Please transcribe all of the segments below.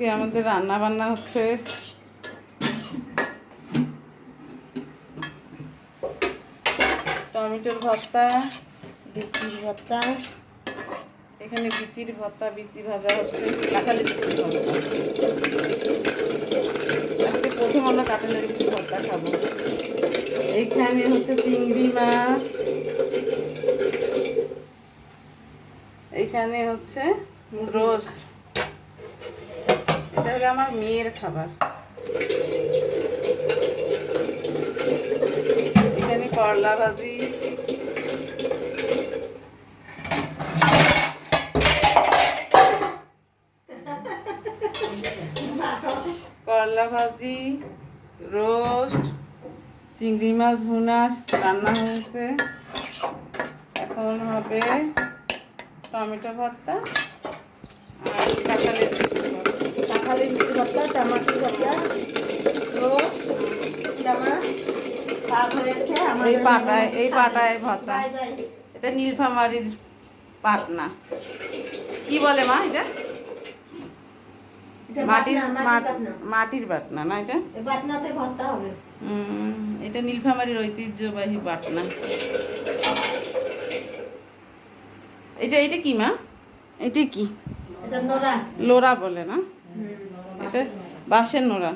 আজকে আমাদের রান্না বান্না হচ্ছে? টমেটোর ভর্তা, বিসির ভর্তা, এখানে বিচির ভর্তা বিচি ভাজা হচ্ছে কাঁঠালি বিচির ভর্তা। আজকে প্রথম আমরা কাঁঠালের বিচি ভর্তা খাব। এখানে হচ্ছে চিংড়ি মাছ। এইখানে হচ্ছে রোস্ট। এটা হলো আমার মেয়ের খাবার। এখানে করলা ভাজি। করলা ভাজি, রোস্ট, চিংড়ি মাছ ভুনা, রান্না হয়েছে। এখন হবে টমেটো ভর্তা আর কাঁঠালের কাঁঠালি বিসির ভর্তা টমাটো ভর্তা হয়েছে এই পাটায় এই পাটায় ভর্তা এটা নীলফামারির পাটনা কি বলে মা এটা? মাটির বাটনা, মাট- মাটির বাটনা। বাটনা না এটা? বাটনাতে ভর্তা হবে। উম, এটা নীলফামারির ঐতিহ্যবাহী পাটনা এটা এটা কি মা? এটা কি? লোরা বলে না? এটা বাঁশের নোড়া।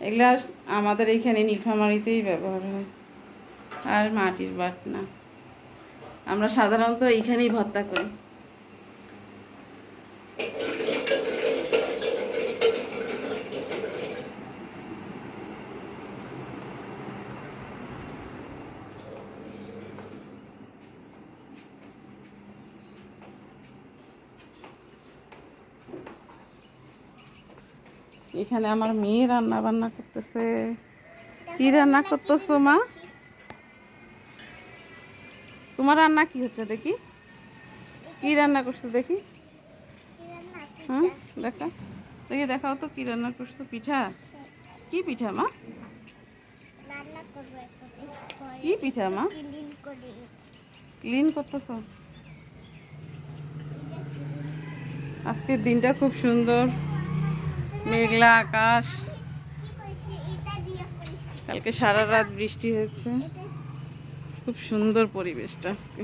এগুলা আমাদের এইখানে নীলফামারিতেই ব্যবহার হয়। আর মাটির বাটনা। আমরা সাধারণত এইখানেই ভর্তা করি। এখানে আমার মেয়ে রান্না বান্না করতেছে। কি রান্না করতেছো মা? তোমার রান্না কি হচ্ছে দেখি? কি রান্না করছ দেখি? হ্যাঁ দেখা। দেখি দেখাও তো কি রান্না করছ পিঠা? কি পিঠা মা? কি পিঠা মা? ক্লিন করতেছো? আজকের দিনটা খুব সুন্দর। মেঘলা আকাশ। কালকে সারা রাত বৃষ্টি হয়েছে। খুব সুন্দর পরিবেশটা আজকে?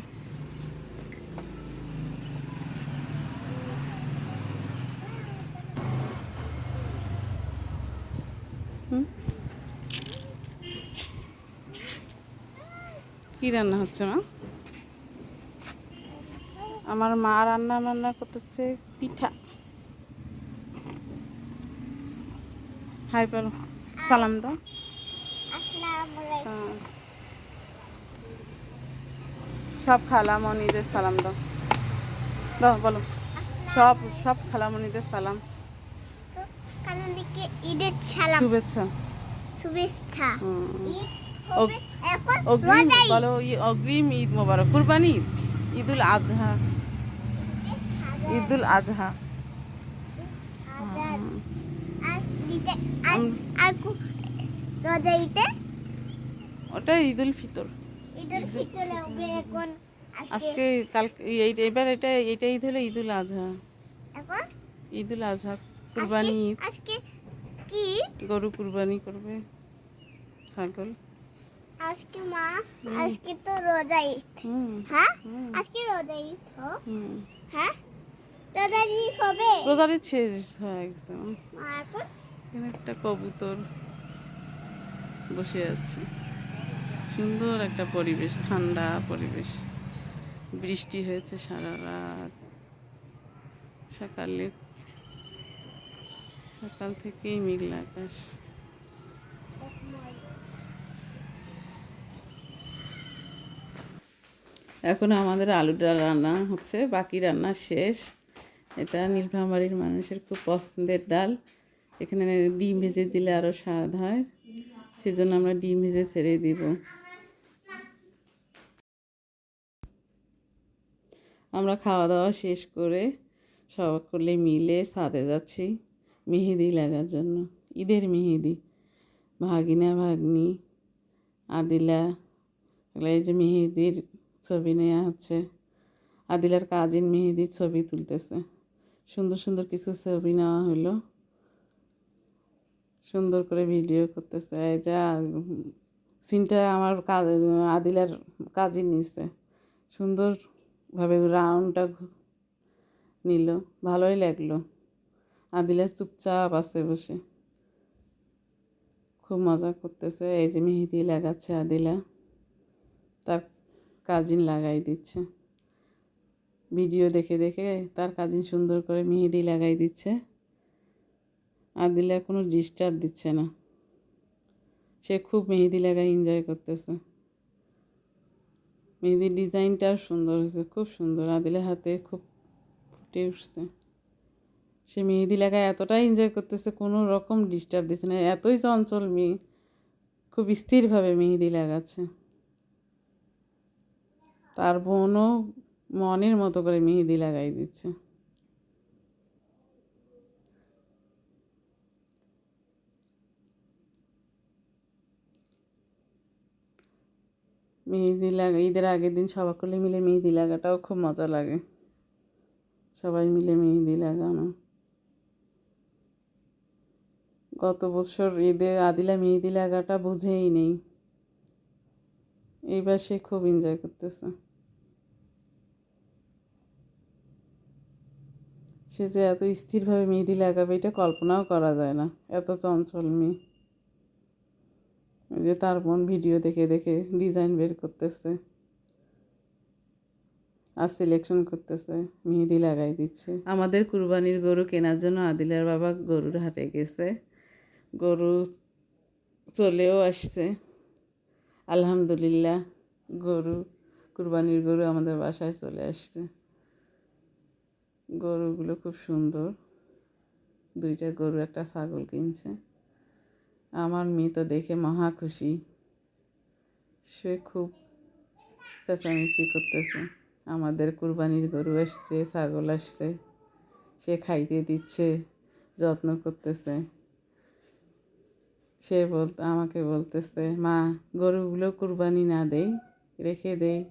কি রান্না হচ্ছে, মা? আমার মা রান্না বান্না করতেছে পিঠা। হাই বলো। সালাম দাও। সব খালামণিদের সালাম দাও। দাও বলো। সব সব খালামণিদের সালাম। ঈদের সালাম। শুভেচ্ছা। শুভেচ্ছা। অগ্রিম বলো অগ্রিম ঈদ মোবারক। কুরবানি ঈদ। ঈদুল আজহা। ঈদুল আজহা। হাজার আর আর রোজা ঈদে ওটা ঈদুল ফিতর ঈদের ফিতরে। হবে এখন আজকে। কালকে এই এবার এটা এটা ঈদ হলো ঈদুল আজহা। এখন? ঈদুল আজহা কুরবানি আজকে- ঈদ। আজকে কি? গরু কুরবানি করবে ছাগল। আজকে মা আজকে তো রোজা ঈদ। হ্যাঁ? আজকে রোজা ঈদ হ্যাঁ? রোজা ঈদ হবে? রোজার ঈদ শেষ হয়ে গেছে মা এখন? এখানে একটা কবুতর বসে আছে। সুন্দর একটা পরিবেশ, ঠান্ডা পরিবেশ। বৃষ্টি হয়েছে সারা রাত। সকালে, সকাল থেকেই মেঘলা আকাশ। এখন আমাদের আলু ডাল রান্না হচ্ছে, বাকি রান্না শেষ। এটা নীলফামারীর মানুষের খুব পছন্দের ডাল। এখানে ডিম ভেজে দিলে আরও স্বাদ হয়। সেজন্য আমরা ডিম ভেজে ছেড়ে দিব। আমরা খাওয়া দাওয়া শেষ করে সকলে মিলে ছাদে যাচ্ছি মেহেদি লাগার জন্য। ঈদের মেহেদি। ভাগিনা, ভাগ্নি, আদিলা এই যে মেহেদির ছবি নেওয়া হচ্ছে আদিলার কাজিন মেহেদির ছবি তুলতেছে। সুন্দর সুন্দর কিছু ছবি নেওয়া হলো। সুন্দর করে ভিডিও করতেছে, এই যা, সিনটা আমার কাজ, আদিলার কাজই নিছে। সুন্দরভাবে রাউন্ডটা নিল, ভালোই লাগল। আদিলা চুপচাপ আছে বসে। খুব মজা করতেছে, এই যে মেহেদি লাগাচ্ছে আদিলা। তার কাজিন লাগাই দিচ্ছে। ভিডিও দেখে দেখে তার কাজিন সুন্দর করে মেহেদি লাগাই দিচ্ছে। আদিলা কোনো ডিস্টার্ব দিচ্ছে না। সে খুব মেহেদি লাগাই এনজয় করতেছে। মেহেদির ডিজাইনটাও সুন্দর হয়েছে, খুব সুন্দর। আদিলের হাতে খুব ফুটে উঠছে। সে মেহেদি লাগায় এতটাই এনজয় করতেছে, কোনো রকম ডিস্টার্ব দিচ্ছে না। এতই চঞ্চল মেয়ে, খুব স্থিরভাবে মেহেদি লাগাচ্ছে। তার বোনও মনের মতো করে মেহেদি লাগাই দিচ্ছে। মেহেদি লাগা, ঈদের আগের দিন সবাই মিলে মেহেদি লাগাটাও খুব মজা লাগে। সবাই মিলে মেহেদি লাগানো। গত বছর ঈদে আদিলা মেহেদি লাগাটা বুঝেই নেই। এইবার সে খুব এনজয় করতেছে। সে যে এত স্থিরভাবে মেহেদি লাগাবে, এটা কল্পনাও করা যায় না। এত চঞ্চল মেয়ে। যে তার বোন ভিডিও দেখে দেখে ডিজাইন বের করতেছে আর সিলেকশন করতেছে, মেহেদি লাগাই দিচ্ছে। আমাদের কুরবানির গরু কেনার জন্য আদিলার বাবা গরুর হাটে গেছে। গরু চলেও আসছে। আলহামদুলিল্লাহ, গরু, কুরবানির গরু আমাদের বাসায় চলে আসছে। গরুগুলো খুব সুন্দর। দুইটা গরু একটা ছাগল কিনছে। আমার মেয়ে তো দেখে মহা খুশি। সে খুব চেঁচামেচি করতেছে। আমাদের কুরবানির গরু আসছে ছাগল আসছে। সে খাইতে দিচ্ছে, যত্ন করতেছে। সে বল, আমাকে বলতেছে, মা, গরুগুলো কুরবানি না দেই, রেখে দেই।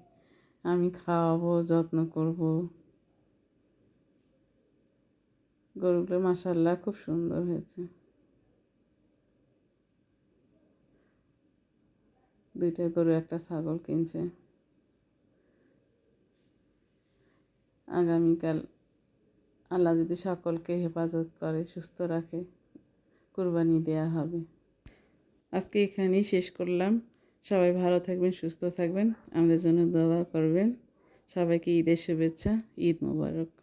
আমি খাওয়াবো, যত্ন করব। গরুগুলো মাসাল্লাহ খুব সুন্দর হয়েছে। দুইটা গরু একটা ছাগল কিনছে। আগামীকাল আল্লাহ যদি সকলকে হেফাজত করে, সুস্থ রাখে, কুরবানি দেয়া হবে। আজকে এখানেই শেষ করলাম। সবাই ভালো থাকবেন, সুস্থ থাকবেন। আমাদের জন্য দোয়া করবেন। সবাইকে ঈদের শুভেচ্ছা, ঈদ মোবারক।